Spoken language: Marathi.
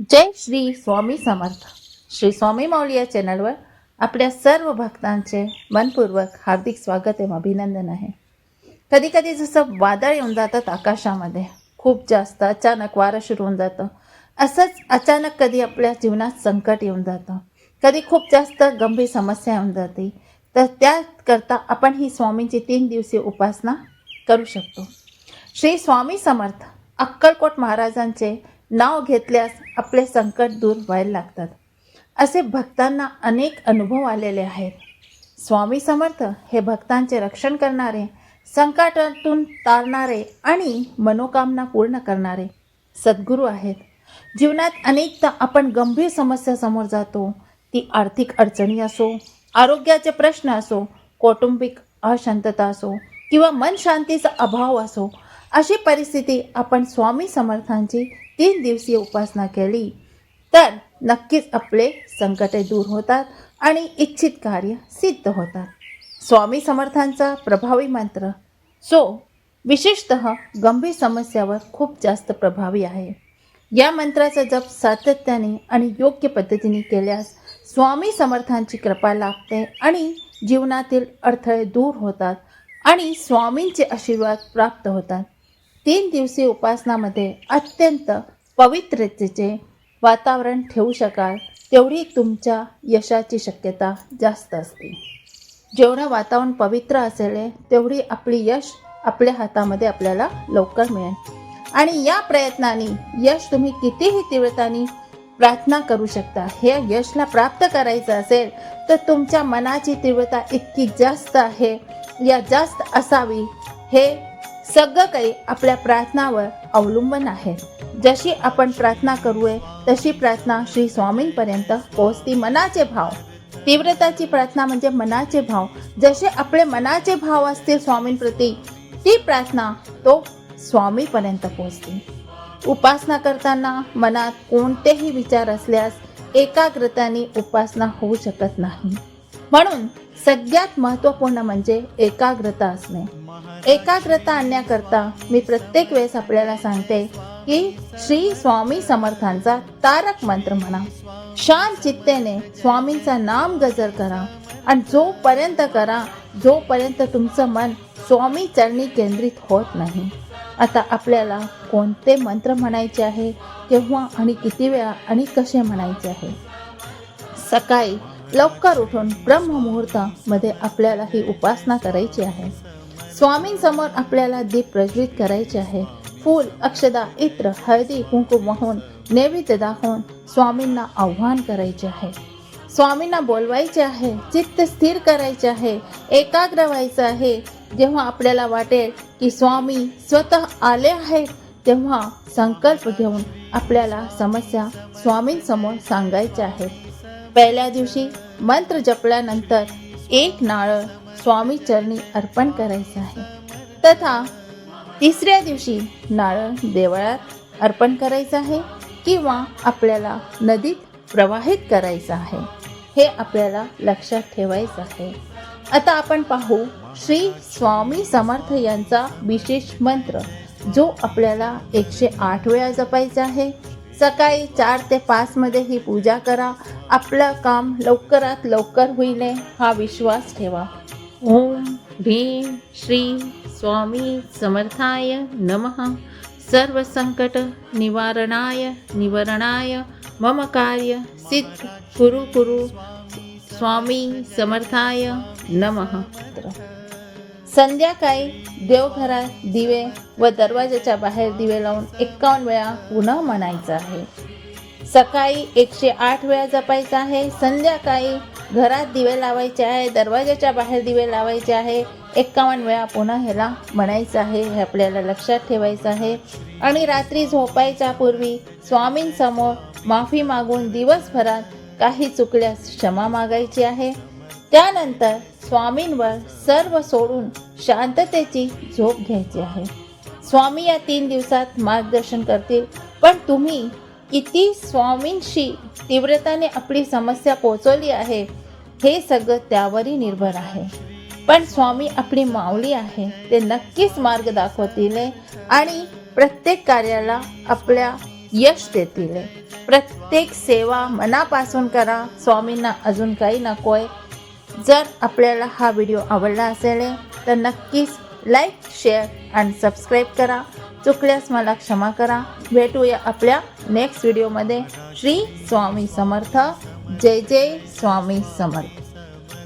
जय श्री स्वामी समर्थ. श्री स्वामी माऊली या चॅनलवर आपल्या सर्व भक्तांचे मनपूर्वक हार्दिक स्वागत एवं अभिनंदन आहे. कधी कधी जसं वादळ येऊन जातात आकाशामध्ये खूप जास्त अचानक वारं सुरू होऊन जातं. असंच अचानक कधी आपल्या जीवनात संकट येऊन जातं. कधी खूप जास्त गंभीर समस्या येऊन जाते. तर त्याकरता आपण ही स्वामींची तीन दिवसीय उपासना करू शकतो. श्री स्वामी समर्थ अक्कलकोट महाराजांचे नाव घेतल्यास आपले संकट दूर व्हायला लागतात. असे भक्तांना अनेक अनुभव आलेले आहेत. स्वामी समर्थ हे भक्तांचे रक्षण करणारे संकटातून तारणारे आणि मनोकामना पूर्ण करणारे सद्गुरू आहेत. जीवनात अनेकदा आपण गंभीर समस्या समोर जातो ती आर्थिक अडचणी असो आरोग्याचे प्रश्न असो कौटुंबिक अशांतता असो किंवा मन शांतीचा अभाव असो अशी परिस्थिती आपण स्वामी समर्थांची तीन दिवसीय उपासना केली तर नक्कीच आपले संकटे दूर होतात आणि इच्छित कार्य सिद्ध होतात. स्वामी समर्थांचा प्रभावी मंत्र. सो विशेषत गंभीर समस्यावर खूप जास्त प्रभावी आहे. या मंत्राचा जप सातत्याने आणि योग्य पद्धतीने केल्यास स्वामी समर्थांची कृपा लाभते आणि जीवनातील अडथळे दूर होतात आणि स्वामींचे आशीर्वाद प्राप्त होतात. तीन दिवसीय उपासनामध्ये अत्यंत पवित्रतेचे वातावरण ठेवू शकाल तेवढी तुमच्या यशाची शक्यता जास्त असते. जेवढं वातावरण पवित्र असेल तेवढी आपली यश आपल्या हातामध्ये आपल्याला लवकर मिळेल. आणि या प्रयत्नाने यश तुम्ही कितीही तीव्रताने प्रार्थना करू शकता. हे यशला प्राप्त करायचं असेल तर तुमच्या मनाची तीव्रता इतकी जास्त आहे या जास्त असावी हे सगळं काही आपल्या प्रार्थनावर अवलंबून आहे. जशी आपण प्रार्थना करूये तशी प्रार्थना श्री स्वामींपर्यंत पोहोचती मनाचे भाव. तीव्रताची प्रार्थना म्हणजे मनाचे भाव. जसे आपले मनाचे भाव असतील स्वामींप्रती ती प्रार्थना तो स्वामीपर्यंत पोहोचते. उपासना करताना मनात कोणतेही विचार असल्यास एकाग्रताने उपासना होऊ शकत नाही. म्हणून सगळ्यात महत्त्वपूर्ण म्हणजे एकाग्रता असणे. एकाग्रता आणण्याकरता मी प्रत्येक वेळेस आपल्याला सांगते की श्री स्वामी समर्थांचा तारक मंत्र म्हणा. शांत चित्तेने स्वामींचा नाम गजर करा आणि जोपर्यंत करा जोपर्यंत तुमचं मन स्वामी चरणी केंद्रित होत नाही. आता आपल्याला कोणते मंत्र म्हणायचे आहे केव्हा आणि किती वेळा आणि कसे म्हणायचे आहे? सकाळी लवकर उठून ब्रह्ममुहूर्तामध्ये आपल्याला ही उपासना करायची आहे. स्वामींसमोर आपल्याला दीप प्रज्वलित करायचे आहे. फूल अक्षदा इत्र हळदी कुंकुम वाहून नैवेद्य दाखवून स्वामींना आव्हान करायचे आहे. स्वामींना बोलवायचे आहे चित्त स्थिर करायचे आहे एकाग्र व्हायचं आहे. जेव्हा आपल्याला वाटेल की स्वामी स्वतः आले आहेत तेव्हा संकल्प घेऊन आपल्याला समस्या स्वामींसमोर सांगायच्या आहेत. पहिल्या दिवशी मंत्र जपल्यानंतर एक नारळ स्वामी चरणी अर्पण करायचं आहे. तथा तिसऱ्या दिवशी नारळ देवळात अर्पण करायचं आहे किंवा आपल्याला नदीत प्रवाहित करायचं आहे हे आपल्याला लक्षात ठेवायचं आहे. आता आपण पाहू श्री स्वामी समर्थ यांचा विशेष मंत्र जो आपल्याला एकशे आठ वेळा जपायचा आहे. सकाळी चार ते पाचमध्ये ही पूजा करा. आपलं काम लवकरात लवकर होईल हा विश्वास ठेवा. ओम भीम श्री स्वामी समर्थाय नमः। सर्व संकट निवारणाय निवारणाय मम कार्य सिद्ध कुरु कुरु स्वामी समर्थाय नमः। संध्याकाळी देवघरात दिवे व दरवाजाच्या बाहेर दिवे लावून एकावन्न वेळा पुन्हा म्हणायचं आहे. सकाळी एकशे आठ वेळा जपायचं आहे. संध्याकाळी घरात दिवे लावायचे आहे. दरवाजाच्या बाहेर दिवे लावायचे आहे. एकावन्न वेळा पुन्हा ह्याला म्हणायचं आहे. हे आपल्याला लक्षात ठेवायचं आहे. आणि रात्री झोपायच्या पूर्वी स्वामींसमोर माफी मागून दिवसभरात काही चुकल्यास क्षमा मागायची आहे. त्यानंतर स्वामींवर सर्व सोडून शांततेची झोप घ्यायची आहे. स्वामी या तीन दिवसात मार्गदर्शन करतील. पण तुम्ही किती स्वामींशी तीव्रताने आपली समस्या पोचवली आहे. हे सगळं त्यावरही निर्भर आहे. पण स्वामी आपली माऊली आहे. ते नक्कीच मार्ग दाखवतील आणि प्रत्येक कार्याला आपल्या यश देतील. प्रत्येक सेवा मनापासून करा. स्वामींना अजून काही नको आहे जर आपल्याला हा व्हिडिओ आवडला असेल तर नक्कीच लाईक शेअर आणि सबस्क्राईब करा. चुकल्यास मला क्षमा करा. भेटूया आपल्या नेक्स्ट व्हिडिओमध्ये श्री स्वामी समर्थ. जय जय स्वामी समर्थ.